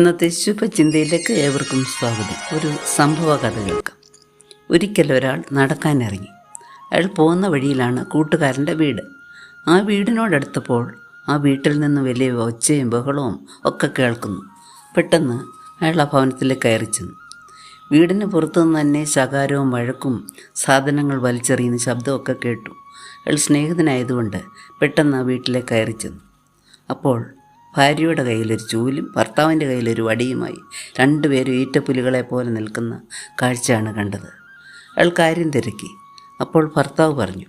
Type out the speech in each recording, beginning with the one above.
ഇന്നത്തെ ശുഭചിന്തയിലേക്ക് ഏവർക്കും സ്വാഗതം. ഒരു സംഭവ കഥ കേൾക്കാം ഒരിക്കൽ ഒരാൾ നടക്കാനിറങ്ങി. അയാൾ പോകുന്ന വഴിയിലാണ് കൂട്ടുകാരന്റെ വീട്. ആ വീടിനോടടുത്തപ്പോൾ ആ വീട്ടിൽ നിന്ന് വലിയ ഒച്ചയും ബഹളവും ഒക്കെ കേൾക്കുന്നു. പെട്ടെന്ന് അയാൾ ആ ഭവനത്തിലേക്ക് കയറി ചെന്നു. വീടിന് പുറത്തുനിന്ന് തന്നെ ശകാരവും വഴക്കും സാധനങ്ങൾ വലിച്ചെറിയുന്ന ശബ്ദമൊക്കെ കേട്ടു. അയാൾ സ്നേഹിതനായതുകൊണ്ട് പെട്ടെന്ന് ആ വീട്ടിലേക്ക് കയറി ചെന്നു. അപ്പോൾ ഭാര്യയുടെ കയ്യിലൊരു ചൂലും ഭർത്താവിന്റെ കയ്യിലൊരു വടിയുമായി രണ്ടുപേരും ഈറ്റപ്പുലികളെ പോലെ നിൽക്കുന്ന കാഴ്ചയാണ് കണ്ടത്. അയാൾ കാര്യം തിരക്കി. അപ്പോൾ ഭർത്താവ് പറഞ്ഞു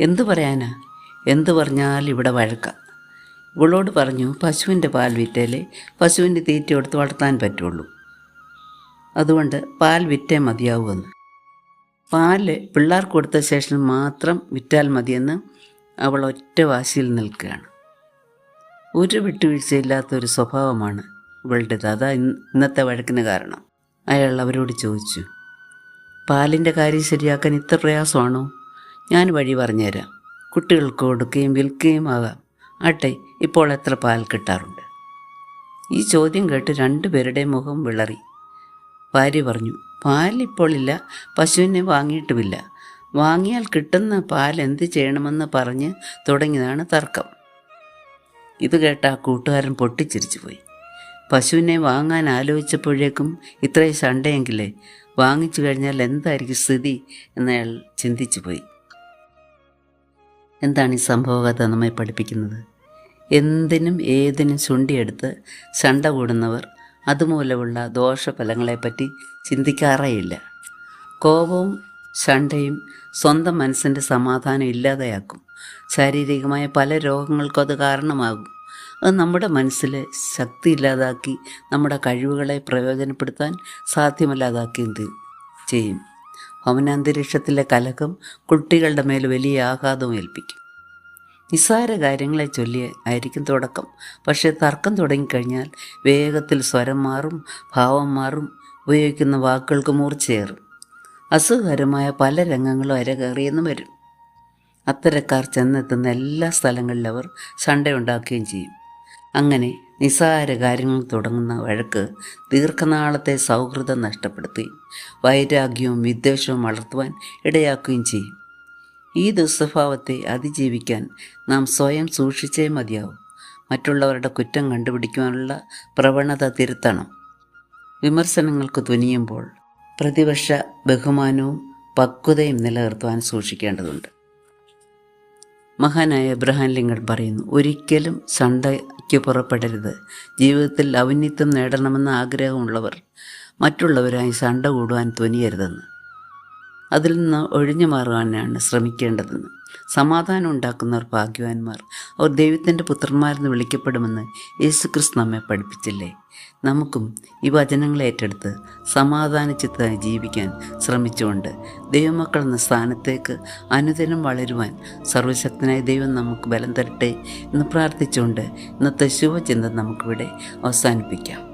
എന്തു പറയാനാ? എന്തു പറഞ്ഞാൽ ഇവിടെ വഴക്കാം? ഇവളോട് പറഞ്ഞു പശുവിന്റെ പാൽ വിറ്റേലേ പശുവിന്റെ തീറ്റ കൊടുത്ത് വളർത്താൻ പറ്റുള്ളൂ. അതുകൊണ്ട് പാൽ വിറ്റേ മതിയാവുമെന്ന് പാൽ പിള്ളേർക്ക് കൊടുത്ത ശേഷം മാത്രം വിറ്റാൽ മതിയെന്ന് അവൾ ഒറ്റ വാശിയിൽ നിൽക്കുകയാണ്. ഒരു വിട്ടുവീഴ്ചയില്ലാത്ത ഒരു സ്വഭാവമാണ് ഇവളുടേത് അതാ ഇന്നത്തെ വഴക്കിന് കാരണം. അയാൾ അവരോട് ചോദിച്ചു പാലിന്റെ കാര്യം ശരിയാക്കാൻ ഇത്ര പ്രയാസമാണോ? ഞാൻ വഴി പറഞ്ഞുതരാം. കുട്ടികൾക്ക് കൊടുക്കുകയും വിൽക്കുകയും ആകാം. ആട്ടെ ഇപ്പോൾ എത്ര പാൽ കിട്ടാറുണ്ട്? ഈ ചോദ്യം കേട്ട് രണ്ടുപേരുടെയും മുഖം വിളറി. ഭാര്യ പറഞ്ഞു ഇല്ല പശുവിനെ വാങ്ങിയിട്ടുമില്ല. വാങ്ങിയാൽ കിട്ടുന്ന പാൽ എന്ത് ചെയ്യണമെന്ന് പറഞ്ഞ് തുടങ്ങിയതാണ് തർക്കം. ഇത് കേട്ട ആ കൂട്ടുകാരൻ പൊട്ടിച്ചിരിച്ചു പോയി. പശുവിനെ വാങ്ങാൻ ആലോചിച്ചപ്പോഴേക്കും ഇത്രയും സണ്ടയെങ്കിലേ വാങ്ങിച്ചു കഴിഞ്ഞാൽ എന്തായിരിക്കും സ്ഥിതി എന്നയാൾ ചിന്തിച്ചു പോയി. എന്താണ് ഈ സംഭവകഥ നമ്മെ പഠിപ്പിക്കുന്നത്? എന്തിനും ഏതിനും ചുണ്ടിയെടുത്ത് ശണ്ട കൂടുന്നവർ അതുമൂലമുള്ള ദോഷഫലങ്ങളെപ്പറ്റി ചിന്തിക്കാറേയില്ല. കോപവും ശണ്ടയും സ്വന്തം മനസ്സിന്റെ സമാധാനം ഇല്ലാതെയാക്കും. ശാരീരികമായ പല രോഗങ്ങൾക്കും അത് കാരണമാകും. അത് നമ്മുടെ മനസ്സിൽ ശക്തി ഇല്ലാതാക്കി നമ്മുടെ കഴിവുകളെ പ്രയോജനപ്പെടുത്താൻ സാധ്യമല്ലാതാക്കുകയും ചെയ്യും. ഭവനാന്തരീക്ഷത്തിലെ കലകം കുട്ടികളുടെ മേൽ വലിയ ആഘാതം ഏൽപ്പിക്കും. നിസ്സാര കാര്യങ്ങളെ ചൊല്ലി ആയിരിക്കും തുടക്കം. പക്ഷേ തർക്കം തുടങ്ങിക്കഴിഞ്ഞാൽ വേഗത്തിൽ സ്വരം മാറും ഭാവം മാറും ഉപയോഗിക്കുന്ന വാക്കുകൾക്ക് മൂർച്ചയേറും. അസുഖകരമായ പല രംഗങ്ങളും അരകയറിയെന്നും വരും. അത്തരക്കാർ ചെന്നെത്തുന്ന എല്ലാ സ്ഥലങ്ങളിലും അവർ ചെയ്യും. അങ്ങനെ നിസ്സാര കാര്യങ്ങൾ തുടങ്ങുന്ന വഴക്ക് ദീർഘനാളത്തെ സൗഹൃദം നഷ്ടപ്പെടുത്തുകയും വൈരാഗ്യവും വിദ്വേഷവും വളർത്തുവാൻ ഇടയാക്കുകയും ചെയ്യും. ഈ ദുസ്വഭാവത്തെ അതിജീവിക്കാൻ നാം സ്വയം സൂക്ഷിച്ചേ മതിയാവും. മറ്റുള്ളവരുടെ കുറ്റം കണ്ടുപിടിക്കുവാനുള്ള പ്രവണത തിരുത്തണം. വിമർശനങ്ങൾക്ക് തുനിയുമ്പോൾ പ്രതിപക്ഷ ബഹുമാനവും പക്വതയും നിലനിർത്തുവാൻ സൂക്ഷിക്കേണ്ടതുണ്ട്. മഹാനായ എബ്രഹാം ലിംഗൾ പറയുന്നു ഒരിക്കലും സണ്ടയ്ക്ക് പുറപ്പെടരുത്. ജീവിതത്തിൽ ഔന്നിത്യം നേടണമെന്ന ആഗ്രഹമുള്ളവർ മറ്റുള്ളവരായി സണ്ട കൂടുവാൻ തുനിയരുതെന്ന് അതിൽ നിന്ന് ഒഴിഞ്ഞു മാറുവാനാണ് ശ്രമിക്കേണ്ടതെന്ന്. സമാധാനം ഉണ്ടാക്കുന്നവർ ഭാഗ്യവാന്മാർ. അവർ ദൈവത്തിന്റെ പുത്രന്മാരെന്ന് വിളിക്കപ്പെടുമെന്ന് യേശുക്രിസ്തു നമ്മെ പഠിപ്പിച്ചില്ലേ? നമുക്കും ഈ വചനങ്ങളെ ഏറ്റെടുത്ത് സമാധാനിച്ചിത്തായി ജീവിക്കാൻ ശ്രമിച്ചുകൊണ്ട് ദൈവമക്കൾ എന്ന സ്ഥാനത്തേക്ക് അനുദിനം വളരുവാൻ സർവശക്തനായ ദൈവം നമുക്ക് ബലം തരട്ടെ എന്ന് പ്രാർത്ഥിച്ചുകൊണ്ട് ഇന്നത്തെ ശുഭചിന്ത നമുക്കിവിടെ അവസാനിപ്പിക്കാം.